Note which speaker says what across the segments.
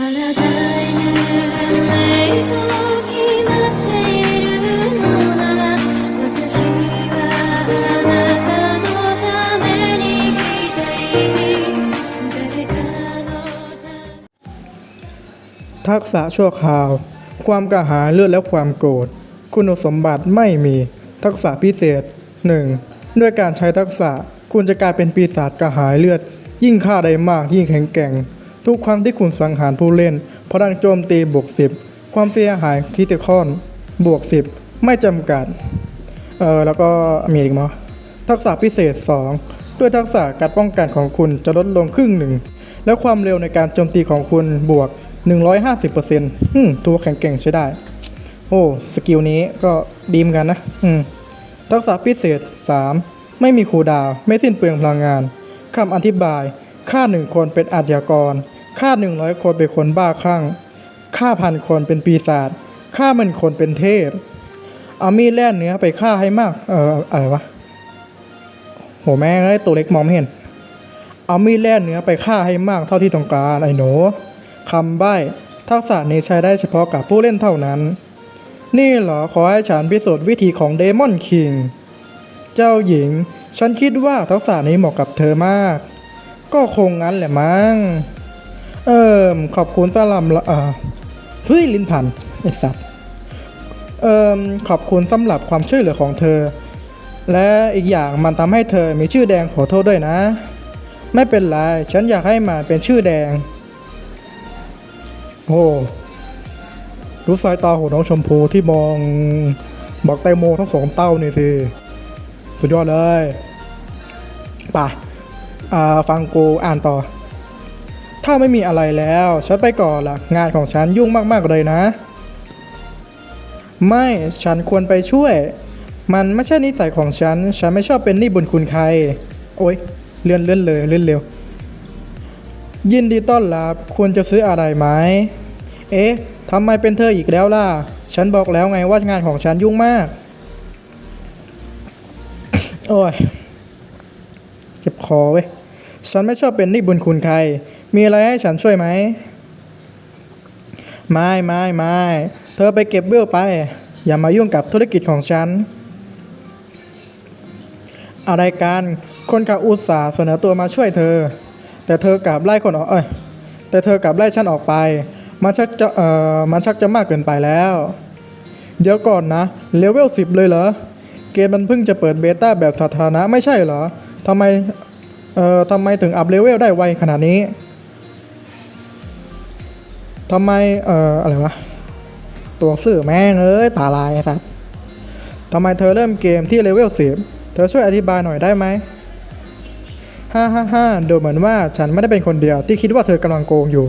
Speaker 1: ทักษะชั่วคราว ความกระหายเลือดและความโกรธ คุณสมบัติไม่มี ทักษะพิเศษ 1. ด้วยการใช้ทักษะ คุณจะกลายเป็นปีศาจกระหายเลือด ยิ่งฆ่าได้มากยิ่งแข็งแกร่ง ทุกครั้งที่คุณสังหารผู้เล่นพลังโจมตีบวก10 ความเสียหายคริติคอนบวก10 ไม่จำกัด เออแล้วก็มีอีกมั้ยทักษะพิเศษ 2 ด้วยทักษะการป้องกันของคุณจะลดลงครึ่งหนึ่ง และความเร็วในการโจมตีของคุณบวก 150%อืมตัวแข็งแกร่งใช้ได้ โอ้ สกิลนี้ก็ดีเหมือนกันนะ อืม ทักษะพิเศษ 3. ไม่มีคูดาว ไม่สิ้นเปลืองพลังงานคำอธิบาย ค่าหนึ่งคนเป็นอาชญากร ค่า100คนเป็นคนบ้าคลั่งค่าพันคนเป็นปีศาจค่าหมันคนเป็นเทพ เอามีดแล่นเนื้อไปฆ่าให้มาก เอออะไรวะโหแม่งเอ้ยตัวเล็กมองไม่เห็น เอามีดแล่นเนื้อไปฆ่าให้มากเท่าที่ต้องการไอ้หนูคำใบ้ทักษะนี้ใช้ได้เฉพาะกับผู้เล่นเท่านั้น นี่เหรอขอให้ฉันพิสูจน์วิธีของเดมอนคิง เจ้าหญิง ฉันคิดว่าทักษะนี้เหมาะกับเธอมาก ก็คงงั้นแหละมั้ง เอิมขอบคุณสำหรับละเอ่อเฮ้ยลินพันไอสัตว์เอิมขอบคุณสำหรับความช่วยเหลือของเธอ และอีกอย่างมันทำให้เธอมีชื่อแดงขอโทษด้วยนะ ไม่เป็นไร ฉันอยากให้มันเป็นชื่อแดง โอ้รู้สายตาของน้องชมพูที่มองบอกแตโมทั้งสองเต้านี่สิ สุดยอดเลย ป่ะฟังกูอ่านต่อ ถ้าไม่มีอะไรแล้ว ฉันไปก่อนละงานของฉันยุ่งมากๆเลยนะ ไม่ฉันควรไปช่วย มันไม่ใช่นิสัยของฉัน ฉันไม่ชอบเป็นหนี้บุญคุณใคร โอ๊ยเลื่อนเลื่อนเลยเลื่อนเร็ว ยินดีต้อนรับควรจะซื้ออะไรไหมเอ๊ะทำไมเป็นเธออีกแล้วล่ะ ฉันบอกแล้วไงว่างานของฉันยุ่งมาก โอ้ย เจ็บคอเว้ย ฉันไม่ชอบเป็นหนี้บุญคุณใคร มีอะไรให้ฉันช่วยไหม ไม่ไม่ไม่เธอไปเก็บเบี้ยวไป อย่ามายุ่งกับธุรกิจของฉัน อะไรกัน คนขับอุตสาห์เสนอตัวมาช่วยเธอ แต่เธอกลับไล่คนออก เอ้ย แต่เธอกลับไล่ฉันออกไป มันชักจะ เอ่อ มันชักจะมากเกินไปแล้ว เดี๋ยวก่อนนะ เลเวล10เลยเหรอ เกมมันเพิ่งจะเปิดเบต้าแบบสาธารณะไม่ใช่เหรอทำไม เอ่อทำไมถึงอัพเลเวลได้ไวขนาดนี้ ทำไม เอ่อ อะไรวะ ตัวสื่อแม่งเอ้ยตาลายไอ้สัสทำไมเธอเริ่มเกมที่เลเวล10เธอช่วยอธิบายหน่อยได้ไหมฮ่าฮ่าฮ่าดูเหมือนว่าฉันไม่ได้เป็นคนเดียวที่คิดว่าเธอกำลังโกงอยู่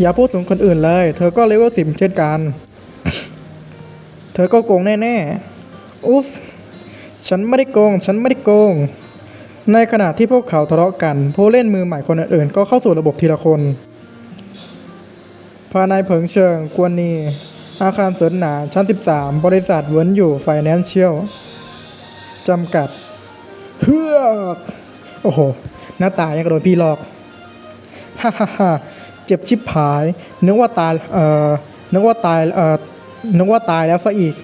Speaker 1: อย่าพูดถึงคนอื่นเลย เธอก็เลเวลสิบเช่นกัน เธอก็โกงแน่ๆ อุ๊ฟฉันไม่ได้โกง ฉันไม่ได้โกง ในขณะที่พวกเขาทะเลาะกัน ผู้เล่นมือใหม่คนอื่นๆ ก็เข้าสู่ระบบทีละคน ภายในเผิงเชิงกวนนี อาคารเสรินหนาชั้น 13 บริษัทเวินอยู่ไฟแนนเชียลจำกัด เฮือกโอ้โห หน้าตายังกระโดนพี่หลอก ฮ่าฮ่าฮ่าเจ็บชิบหาย นึกว่าตาย เอ่อ นึกว่าตาย เอ่อ นึกว่าตายแล้วซะอีก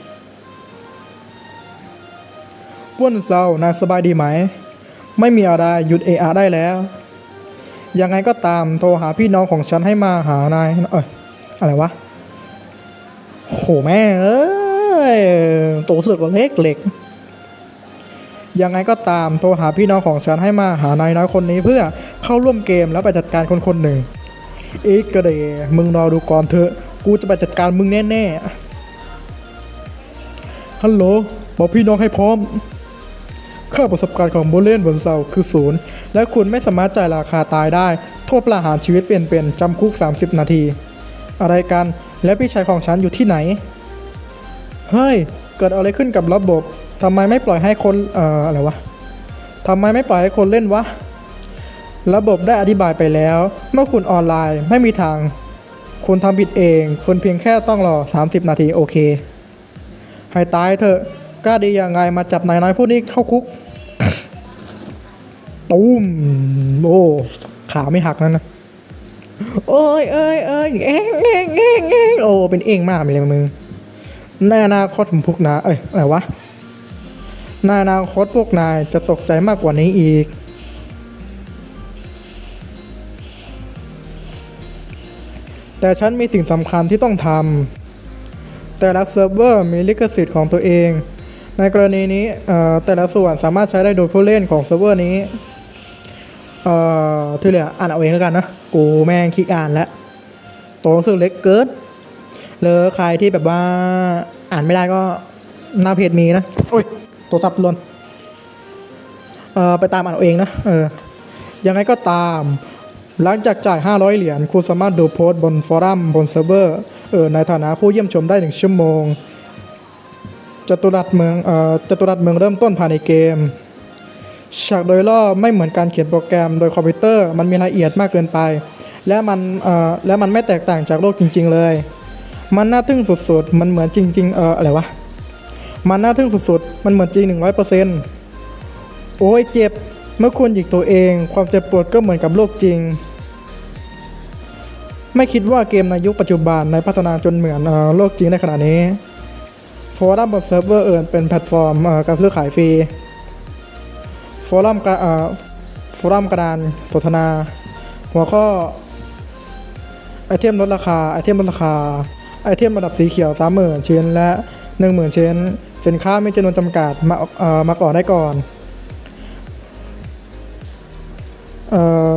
Speaker 1: ว่นเศร้านายสบายดีไหม ไม่มีอะไรหยุดเออะได้แล้ว ยังไงก็ตามโทรหาพี่น้องของฉันให้มาหานายเอ้ยอะไรวะโหแม่เอ้ยตัวสึกเล็กเล็กยังไงก็ตามโทรหาพี่น้องของฉันให้มาหานายน้อยคนนี้เพื่อเข้าร่วมเกมแล้วไปจัดการคนคนหนึ่งอีกกระเดมึงรอดูก่อนเถอะ กูจะไปจัดการมึงแน่ๆฮัลโหลบอกพี่น้องให้พร้อม ค่าประสบการณ์ของโบเล่นบนเสาคือศูนย์และคุณไม่สามารถจ่ายราคาตายได้ โทษประหารชีวิตเปลี่ยนเป็นจำคุก 30 นาที อะไรกัน และพี่ชายของฉันอยู่ที่ไหน เฮ้ย เกิดอะไรขึ้นกับระบบทำไมไม่ปล่อยให้คนเอ่ออะไรวะทำไมไม่ปล่อยให้คนเล่นวะ ระบบได้อธิบายไปแล้ว เมื่อคุณออนไลน์ไม่มีทาง คุณทำผิดเอง คุณเพียงแค่ต้องรอ 30 นาทีโอเค ให้ตายเถอะกล้าดียังไงมาจับนายน้อยผู้นี้เข้าคุก ตูมโอ้ขาไม่หักนั่นนะโอ้ยเอ้ยเอ้ยเองเองเองเองโอ้เป็นเองมากเลยมึงในอนาคตพวกนายเอ้ยอะไรวะในอนาคตพวกนายจะตกใจมากกว่านี้อีก แต่ฉันมีสิ่งสำคัญที่ต้องทำแต่ละเซิร์ฟเวอร์มีลิขสิทธิ์ของตัวเอง ในกรณีนี้แต่ละส่วนสามารถใช้ได้โดยผู้เล่นของเซิร์ฟเวอร์นี้ เอ่อที่เหลืออ่านเอาเองแล้วกันนะ กูแม่งขี้อ่านแล้วตัวหนังสือเล็กเกินหรือใครที่แบบว่าอ่านไม่ได้ก็หน้าเพจมีนะโอ้ยตัวซับลนเอ่อไปตามอ่านเอาเองนะเออยังไงก็ตาม หลังจากจ่าย 500 เหรียญคุณสามารถดูโพสต์บนฟอรัมบนเซิร์ฟเวอร์เออในฐานะผู้เยี่ยมชมได้ 1 ชั่วโมงจตุรัสเมืองเอ่อจตุรัสเมืองเริ่มต้นภายในเกม ฉากโดยรอบไม่เหมือนการเขียนโปรแกรมโดยคอมพิวเตอร์ มันมีรายละเอียดมากเกินไป และมันเอ่อและมันไม่แตกต่างจากโลกจริง ๆ เลย มันน่าทึ่งสุดๆ มันเหมือนจริงๆเอออะไรวะ มันน่าทึ่งสุดๆ มันเหมือนจริง100%โอ้ยเจ็บ เมื่อคุณหยิกตัวเอง ความเจ็บปวดก็เหมือนกับโลกจริง ไม่คิดว่าเกมในยุคปัจจุบันในพัฒนาจนเหมือนเอ่อโลกจริงในขณะนี้ฟอรัมบนเซิร์ฟเวอร์เอินเป็นแพลตฟอร์มการซื้อขายฟรี ฟอรัมกระฟอรัมกระดานสนทนา หัวข้อไอเทมลดราคาไอเทมลดราคาไอเทมระดับสีเขียว30,000ชิ้นและ10,000ชิ้น สินค้ามีจำนวนจำกัดมาเอ่อมาก่อนได้ก่อนเอ่อ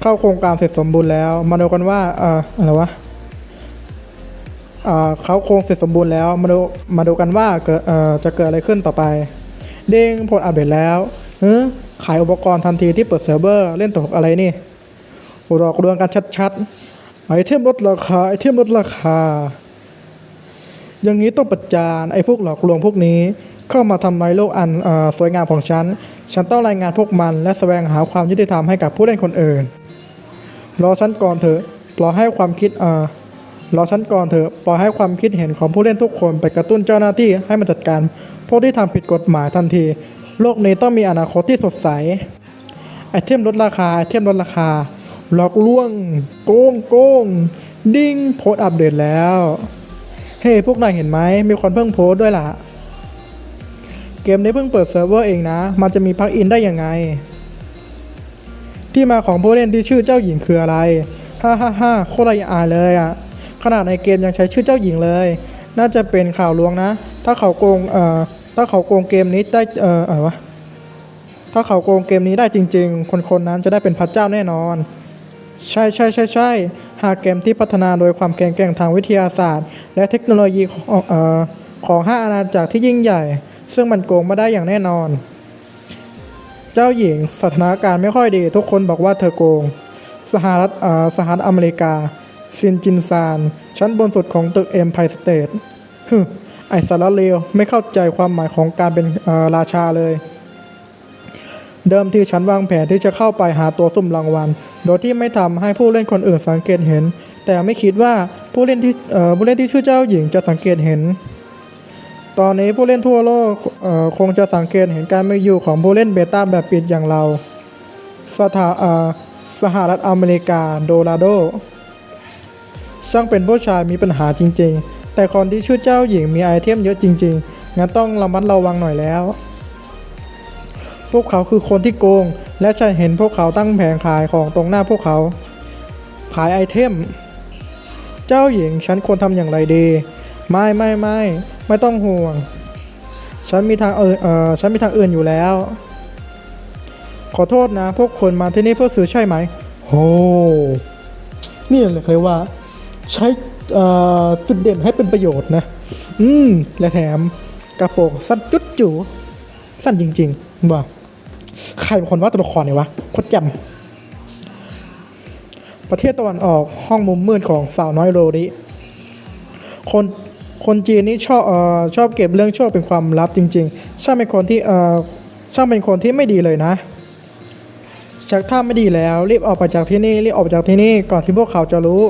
Speaker 1: เข้าโครงการเสร็จสมบูรณ์แล้ว มาดูกันว่าเอ่ออะไรวะเขาโครงเสร็จสมบูรณ์แล้ว มาดูมาดูกันว่าเกิดจะเกิดอะไรขึ้นต่อไป เด้งผลอัปเดตแล้วเฮ้ขายอุปกรณ์ทันทีที่เปิดเซิร์ฟเวอร์ เล่นตลกอะไรนี่หลอกลวงกันชัดๆ ไอเทมลดราคา ไอเทมลดราคา อย่างนี้ต้องประจานไอพวกหลอกลวงพวกนี้ เข้ามาทำลายโลกอันอสวยงามของฉัน ฉันต้องรายงานพวกมัน และแสวงหาความยุติธรรมให้กับผู้เล่นคนอื่น รอฉันก่อนเถอะ ปล่อยให้ความคิดอ่อ รอฉันก่อนเถอะปล่อยให้ความคิดเห็นของผู้เล่นทุกคนไปกระตุ้นเจ้าหน้าที่ให้มันจัดการ พวกที่ทำผิดกฎหมายทันที โลกนี้ต้องมีอนาคตที่สดใสไอเทมลดราคาไอเทมลดราคาหลอกลวง โกงโกง ดิ้งโพสอัปเดตแล้ว เฮ้พวกนายเห็นไหม มีคนเพิ่งโพสด้วยล่ะ เกมนี้เพิ่งเปิดเซิร์ฟเวอร์เองนะ มันจะมีปลั๊กอินได้ยังไง ที่มาของผู้เล่นที่ชื่อเจ้าหญิงคืออะไร ฮ่าฮ่าฮ่าโคตรละอายเลยอะ ขนาดในเกมยังใช้ชื่อเจ้าหญิงเลย น่าจะเป็นข่าวลวงนะ ถ้าเขาโกงเอ่อถ้าเขาโกงเกมนี้ได้เอ่ออะไรวะถ้าเขาโกงเกมนี้ได้จริง ๆ คนคนนั้นจะได้เป็นพระเจ้าแน่นอน ใช่ใช่ใช่ใช่หากเกมที่พัฒนาโดยความแข็งแกร่งทางวิทยาศาสตร์ และเทคโนโลยีของเอ่อของห้าอาณาจักรที่ยิ่งใหญ่ ซึ่งมันโกงไมาได้อย่างแน่นอน เจ้าหญิงสถานการณ์ไม่ค่อยดี ทุกคนบอกว่าเธอโกง สหรัฐอ่อสหรัฐอเมริกา ซินจินซาน ชั้นบนสุดของตึกเอ็มไพสเตทฮึไอสารเลวไม่เข้าใจความหมายของการเป็นราชาเลย เดิมทีฉันวางแผนที่จะเข้าไปหาตัวสุ่มรางวัล โดยที่ไม่ทำให้ผู้เล่นคนอื่นสังเกตเห็น แต่ไม่คิดว่าผู้เล่นที่ผู้เล่นที่ชื่อเจ้าหญิงจะสังเกตเห็น ตอนนี้ผู้เล่นทั่วโลกคงจะสังเกตเห็นการไม่อยู่ของผู้เล่นเบต้าแบบปิดอย่างเรา สถาสหรัฐอเมริกา โดราโด ช่างเป็นผู้ชายมีปัญหาจริง ๆ แต่คนที่ชื่อเจ้าหญิงมีไอเทมเยอะจริง ๆ งั้นต้องระมัดระวังหน่อยแล้ว พวกเขาคือคนที่โกง และฉันเห็นพวกเขาตั้งแผงขายของตรงหน้าพวกเขา ขายไอเทม เจ้าหญิงฉันควรทำอย่างไรดี ไม่ไม่ไม่ไม่ต้องห่วง ฉันมีทางเออเออฉันมีทางอื่นอยู่แล้ว ขอโทษนะ พวกคนมาที่นี่เพื่อซื้อใช่ไหมโอ้นี่เลยเรียกว่า ใช้จุดเด่นให้เป็นประโยชน์นะ อืม และแถมกระโปรงสั้นจุดจูสั้นจริง ๆ ว่า ใครเป็นคนว่าตัวละครเนี่ยวะโคตรจำประเทศตะวันออกห้องมุมมืดของสาวน้อยโรริคนคนจีนนี่ชอบเอ่อชอบเก็บเรื่องโชคเป็นความลับจริง ๆ ช่างเป็นคนที่เอ่อช่างเป็นคนที่ไม่ดีเลยนะจากท่าไม่ดีแล้วรีบออกไปจากที่นี่รีบออกไปจากที่นี่ก่อนที่พวกเขาจะรู้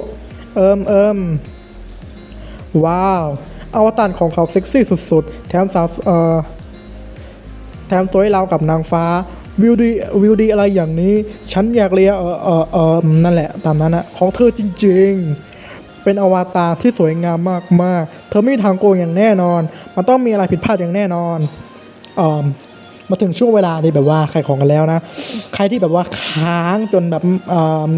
Speaker 1: เอิมเอิมว้าวอวตารของเขาเซ็กซี่สุดๆ แถมสาวเอ่อแถมสวยรากับนางฟ้าวิวดีวิวดีอะไรอย่างนี้ ฉันอยากเรียเออเออเออนั่นแหละ ตามนั้นนะของเธอจริง ๆ เป็นอวตารที่สวยงามมากๆ เธอไม่มีทางโกงอย่างแน่นอน มันต้องมีอะไรผิดพลาดอย่างแน่นอนเออมาถึงช่วงเวลาที่แบบว่าขายของกันแล้วนะ ใครที่แบบว่าค้างจนแบบเออ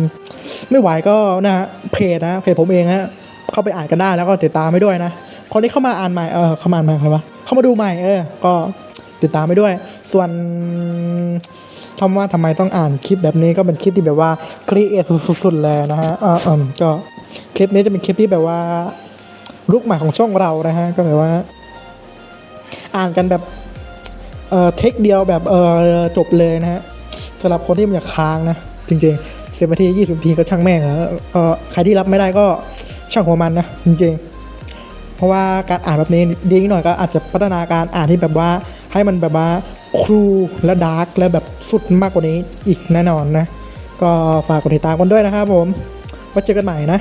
Speaker 1: ไม่ไหวก็นะฮะเพจนะเพจผมเองฮะเข้าไปอ่านกันได้แล้วก็ติดตามไปด้วยนะคนที่เข้ามาอ่านใหม่เออเข้ามาอ่านใหม่ใครวะเข้ามาดูใหม่เออก็ติดตามไปด้วย ส่วนคำว่าทำไมต้องอ่านคลิปแบบนี้ก็เป็นคลิปที่แบบว่าครีเอทสุดๆเลยนะฮะเออเออก็คลิปนี้จะเป็นคลิปที่แบบว่าลุกใหม่ของช่องเรานะฮะก็แบบว่า อ่านกันแบบเออเทคเดียวแบบเออจบเลยนะฮะสำหรับคนที่มันอยากค้างนะ จริงๆสิบนาทียี่สิบทีก็ช่างแม่งนะเออใครที่รับไม่ได้ก็ช่างหัวมันนะจริงๆ เพราะว่าการอ่านแบบนี้ดีนิดหน่อยก็อาจจะพัฒนาการอ่านที่แบบว่าให้มันแบบว่าครูและดาร์กและแบบสุดมากกว่านี้อีกแน่นอนนะ ก็ฝากกดติดตามกันด้วยนะครับผมไว้เจอกันใหม่นะ